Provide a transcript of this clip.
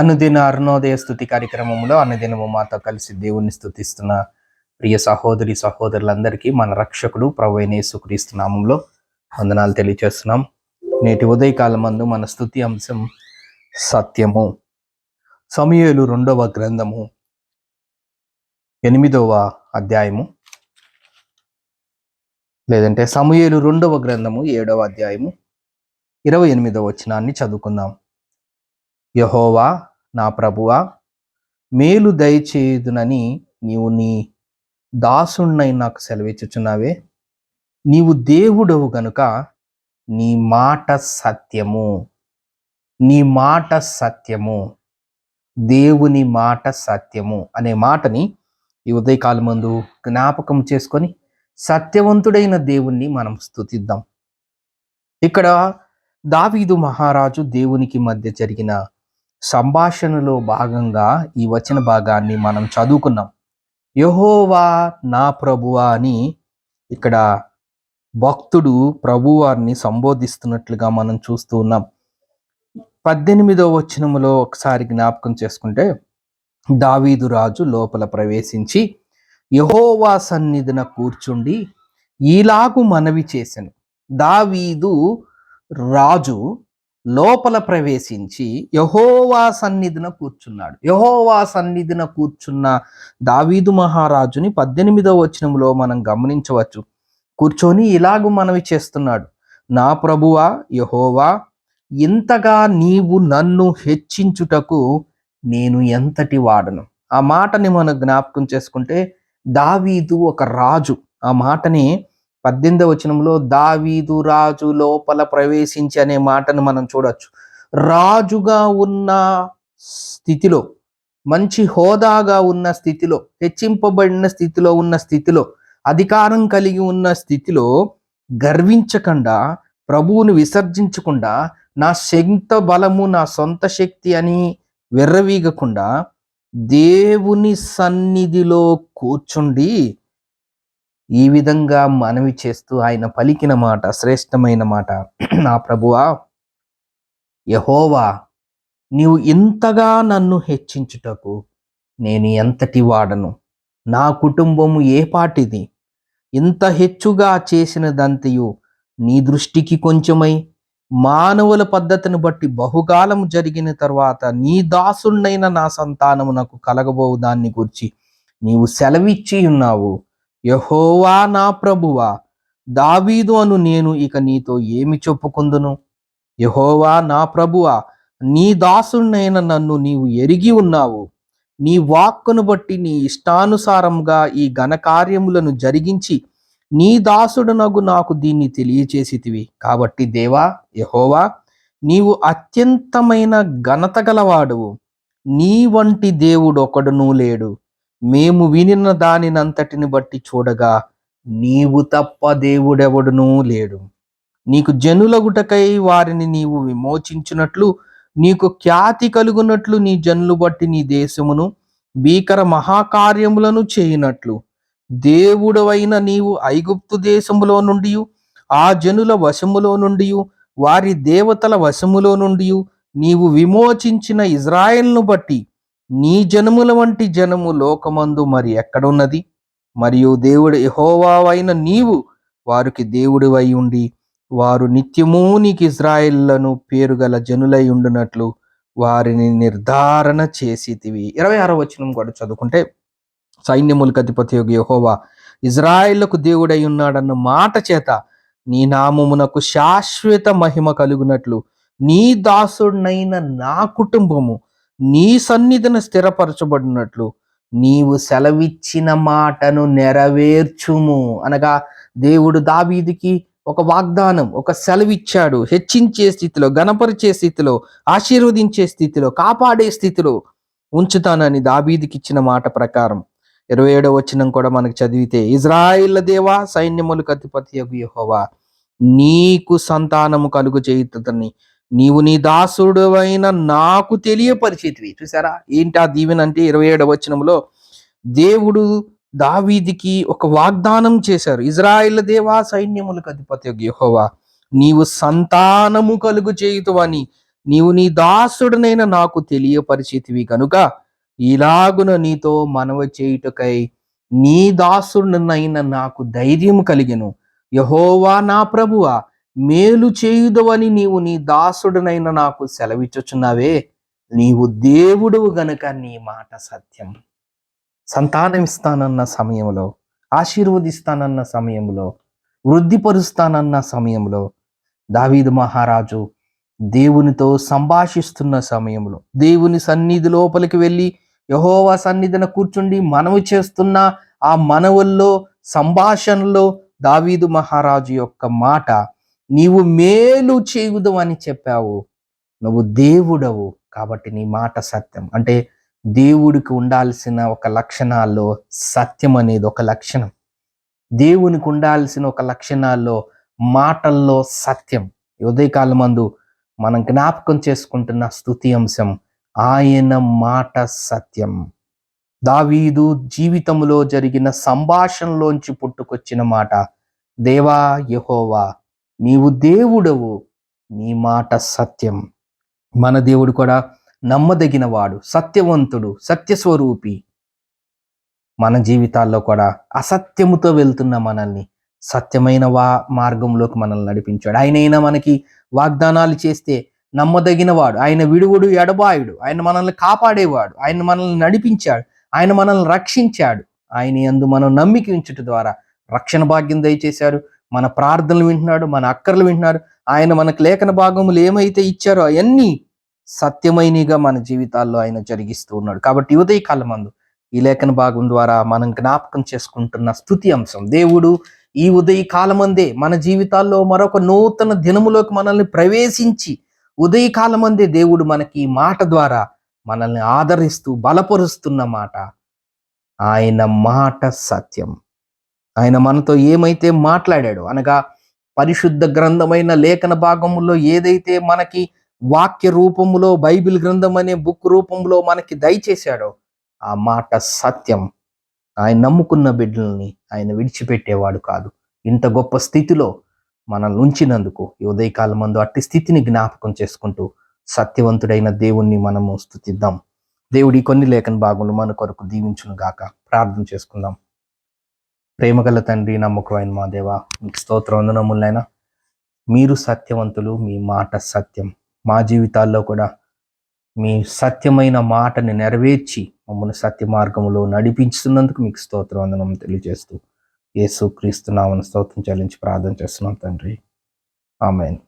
అనుదిన అరుణోదయ స్థుతి కార్యక్రమంలో అనుదినము మాతో కలిసి దేవుణ్ణి స్థుతిస్తున్న ప్రియ సహోదరి సహోదరులందరికీ మన రక్షకుడు ప్రభు యేసుక్రీస్తు నామంలో వందనాలు తెలియజేస్తున్నాం నేటి ఉదయకాలం మందు మన స్థుతి అంశం సత్యము. సమయలు రెండవ గ్రంథము ఎనిమిదవ అధ్యాయము లేదంటే సమయలు రెండవ గ్రంథము ఏడవ అధ్యాయము ఇరవై ఎనిమిదవ వచనాన్ని చదువుకుందాం. యహోవా నా ప్రభువా మేలు దయచేయుదునని నీవు నీ దాసుణ్ణై నాకు సెలవిచ్చుచున్నావే. నీవు దేవుడవు గనుక నీ మాట సత్యము. నీ మాట సత్యము. దేవుని మాట సత్యము అనే మాటని ఈ ఉదయకాలం ముందు జ్ఞాపకం చేసుకొని సత్యవంతుడైన దేవుణ్ణి మనం స్తుతిద్దాం. ఇక్కడ దావీదు మహారాజు దేవునికి మధ్య జరిగిన సంభాషణలో భాగంగా ఈ వచన భాగాన్ని మనం చదువుకున్నాం. యహోవా నా ప్రభువా అని ఇక్కడ భక్తుడు ప్రభువారిని సంబోధిస్తున్నట్లుగా మనం చూస్తూ ఉన్నాం. పద్దెనిమిదో వచనములో ఒకసారి జ్ఞాపకం చేసుకుంటే దావీదు రాజు లోపల ప్రవేశించి యహోవా సన్నిధిన కూర్చుండి ఈలాగు మనవి చేశాను దావీదు రాజు లోపల ప్రవేశించి యహోవా సన్నిధిన కూర్చున్నాడు. యహోవా సన్నిధిన కూర్చున్న దావీదు మహారాజుని పద్దెనిమిదవ వచనంలో మనం గమనించవచ్చు. కూర్చొని ఇలాగు మనవి చేస్తున్నాడు. నా ప్రభువా యహోవా ఇంతగా నీవు నన్ను హెచ్చించుటకు నేను ఎంతటి వాడను? ఆ మాటని మనం జ్ఞాపకం చేసుకుంటే దావీదు ఒక రాజు. ఆ మాటని పద్దెనిమిదవ వచనంలో దావీదు రాజు లోపల ప్రవేశించి అనే మాటను మనం చూడొచ్చు. రాజుగా ఉన్న స్థితిలో మంచి హోదాగా ఉన్న స్థితిలో హెచ్చింపబడిన స్థితిలో ఉన్న స్థితిలో అధికారం కలిగి ఉన్న స్థితిలో గర్వించకుండా ప్రభువుని విసర్జించకుండా నా సొంత బలము నా సొంత శక్తి అని వెర్రవీగకుండా దేవుని సన్నిధిలో కూర్చుండి ఈ విధంగా మనవి చేస్తూ ఆయన పలికిన మాట శ్రేష్టమైన మాట. నా ప్రభువా యహోవా నీవు ఇంతగా నన్ను హెచ్చించుటకు నేను ఎంతటి వాడను? నా కుటుంబము ఏ పాటిది? ఇంత హెచ్చుగా చేసినదంతయు నీ దృష్టికి కొంచెమై. మానవుల పద్ధతిని బట్టి బహుకాలం జరిగిన తర్వాత నీ దాసుణ్ణైన నా సంతానము నాకు కలగబోవు దాన్ని గురించి నీవు సెలవిచ్చి ఉన్నావు. యహోవా నా ప్రభువా దావీదు అను నేను ఇక నీతో ఏమి చెప్పుకుందును? యహోవా నా ప్రభువా నీ దాసునైన నన్ను నీవు ఎరిగి ఉన్నావు. నీ వాక్కును బట్టి నీ ఇష్టానుసారంగా ఈ ఘనకార్యములను జరిగించి నీ దాసుడనగు నాకు దీన్ని తెలియచేసితివి. కాబట్టి దేవా యహోవా నీవు అత్యంతమైన ఘనత గలవాడువు. నీ వంటి దేవుడు ఒకడునూ లేడు. మేము వినిన దానినంతటిని బట్టి చూడగా నీవు తప్ప దేవుడెవడునూ లేడు. నీకు జనులగుటకై వారిని నీవు విమోచించినట్లు నీకు ఖ్యాతి కలుగునట్లు నీ జనులు బట్టి నీ దేశమును భీకర మహాకార్యములను చేయనట్లు. దేవుడవైన నీవు ఐగుప్తు దేశములో నుండి ఆ జనుల వశములో నుండి వారి దేవతల వశములో నుండి నీవు విమోచించిన ఇజ్రాయెల్ను బట్టి నీ జనముల వంటి జనము లోకమందు మరి ఎక్కడున్నది? మరియు దేవుడు యహోవావైన నీవు వారికి దేవుడివై ఉండి వారు నిత్యము నీకు ఇజ్రాయిల్లను పేరుగల జనులై ఉండునట్లు వారిని నిర్ధారణ చేసితివి. ఇరవై ఆరో వచనం కూడా చదువుకుంటే సైన్యములకు అధిపతి యొక్క యహోవా ఇజ్రాయిళ్ళకు దేవుడై ఉన్నాడన్న మాట చేత నీ నామమునకు శాశ్వత మహిమ కలుగునట్లు నీ దాసుడినైన నా కుటుంబము నీ సన్నిధిని స్థిరపరచబడినట్లు నీవు సెలవిచ్చిన మాటను నెరవేర్చుము. అనగా దేవుడు దావీదికి ఒక వాగ్దానం ఒక సెలవిచ్చాడు. హెచ్చించే స్థితిలో గణపరిచే స్థితిలో ఆశీర్వదించే స్థితిలో కాపాడే స్థితిలో ఉంచుతానని దాబీదికి ఇచ్చిన మాట ప్రకారం. ఇరవై ఏడవ వచనం కూడా మనకు చదివితే ఇజ్రాయిల్ దేవా సైన్యములకు అధిపతి యహోవా నీకు సంతానము కలుగు చేయుతుందని నీవు నీ దాసుడు అయిన నాకు తెలియపరిచేటివి చూసారా ఏంటి ఆ దీవెన అంటే ఇరవై ఏడవ వచనంలో దేవుడు దావీదికి ఒక వాగ్దానం చేశారు. ఇజ్రాయిల్ దేవా సైన్యములకు అధిపతి యహోవా నీవు సంతానము కలుగు చేయుతువని నీవు నీ దాసుడనైన నాకు తెలియపరిచితివి కనుక ఇలాగున నీతో మనవ చేయుటకై నీ దాసుడనైన నాకు ధైర్యం కలిగెను. యహోవా నా ప్రభువా మేలు చేయుదవని నీవు నీ దాసుడనైన నాకు సెలవిచ్చుచున్నావే. నీవు దేవుడువు గనుక నీ మాట సత్యం. సంతానం ఇస్తానన్న సమయంలో ఆశీర్వదిస్తానన్న సమయంలో వృద్ధిపరుస్తానన్న సమయంలో దావీదు మహారాజు దేవునితో సంభాషిస్తున్న సమయంలో దేవుని సన్నిధి లోపలికి వెళ్ళి యహోవా సన్నిధిన కూర్చుండి మనవి చేస్తున్న ఆ మనవుల్లో సంభాషణలో దావీదు మహారాజు యొక్క మాట నీవు మేలు చేయుదు అని చెప్పావు. నువ్వు దేవుడవు కాబట్టి నీ మాట సత్యం. అంటే దేవుడికి ఉండాల్సిన ఒక లక్షణాల్లో సత్యం అనేది ఒక లక్షణం. దేవునికి ఉండాల్సిన ఒక లక్షణాల్లో మాటల్లో సత్యం. ఈ ఉదయకాలం మందు మనం జ్ఞాపకం చేసుకుంటున్న స్థుతి అంశం ఆయన మాట సత్యం. దావీదు జీవితంలో జరిగిన సంభాషణలోంచి పుట్టుకొచ్చిన మాట దేవా యహోవా నీవు దేవుడవు నీ మాట సత్యం. మన దేవుడు కూడా నమ్మదగినవాడు సత్యవంతుడు సత్యస్వరూపి. మన జీవితాల్లో కూడా అసత్యముతో వెళ్తున్న మనల్ని సత్యమైన వా మార్గంలోకి మనల్ని నడిపించాడు. ఆయనైనా మనకి వాగ్దానాలు చేస్తే నమ్మదగినవాడు. ఆయన విడువుడు ఎడబాయుడు. ఆయన మనల్ని కాపాడేవాడు. ఆయన మనల్ని నడిపించాడు. ఆయన మనల్ని రక్షించాడు. ఆయన యందు మనం నమ్మిక ఉంచుట ద్వారా రక్షణ భాగ్యం దయచేశాడు మన ప్రార్థనలు వింటున్నాడు మన అక్కర్లు వింటున్నాడు ఆయన మనకు లేఖన భాగములు ఏమైతే ఇచ్చారో అవన్నీ సత్యమైనగా మన జీవితాల్లో ఆయన జరిగిస్తూ ఉన్నాడు. కాబట్టి ఉదయ కాలమందు ఈ లేఖన భాగం ద్వారా మనం జ్ఞాపకం చేసుకుంటున్న స్థుతి అంశం దేవుడు ఈ ఉదయ కాలమందే మన జీవితాల్లో మరొక నూతన దినములోకి మనల్ని ప్రవేశించి ఉదయ కాలమందే దేవుడు మనకి ఈ మాట ద్వారా మనల్ని ఆదరిస్తూ బలపరుస్తున్న మాట ఆయన మాట సత్యం. ఆయన మనతో ఏమైతే మాట్లాడాడో అనగా పరిశుద్ధ గ్రంథమైన లేఖన భాగములో ఏదైతే మనకి వాక్య రూపములో బైబిల్ గ్రంథం అనే బుక్ రూపంలో మనకి దయచేశాడో ఆ మాట సత్యం. ఆయన నమ్ముకున్న బిడ్డల్ని ఆయన విడిచిపెట్టేవాడు కాదు. ఇంత గొప్ప స్థితిలో మనల్ని ఉంచినందుకు ఈ ఉదయకాలం మందు అట్టి స్థితిని జ్ఞాపకం చేసుకుంటూ సత్యవంతుడైన దేవుణ్ణి మనము స్థుతిద్దాం. దేవుడి కొన్ని లేఖన భాగంలో మన కొరకు దీవించును గాక ప్రార్థన చేసుకుందాం. ప్రేమగల తండ్రి నమ్మకమైన మా దేవ మీకు స్తోత్ర వందనములైనా మీరు సత్యవంతులు మీ మాట సత్యం. మా జీవితాల్లో కూడా మీ సత్యమైన మాటని నెరవేర్చి మమ్మల్ని సత్య మార్గంలో నడిపించుతున్నందుకు మీకు స్తోత్ర వందనం తెలియజేస్తూ యేసు క్రీస్తు నామను స్తోత్రం చెల్లించి ప్రార్థన చేస్తున్నాం తండ్రి. ఆమెను.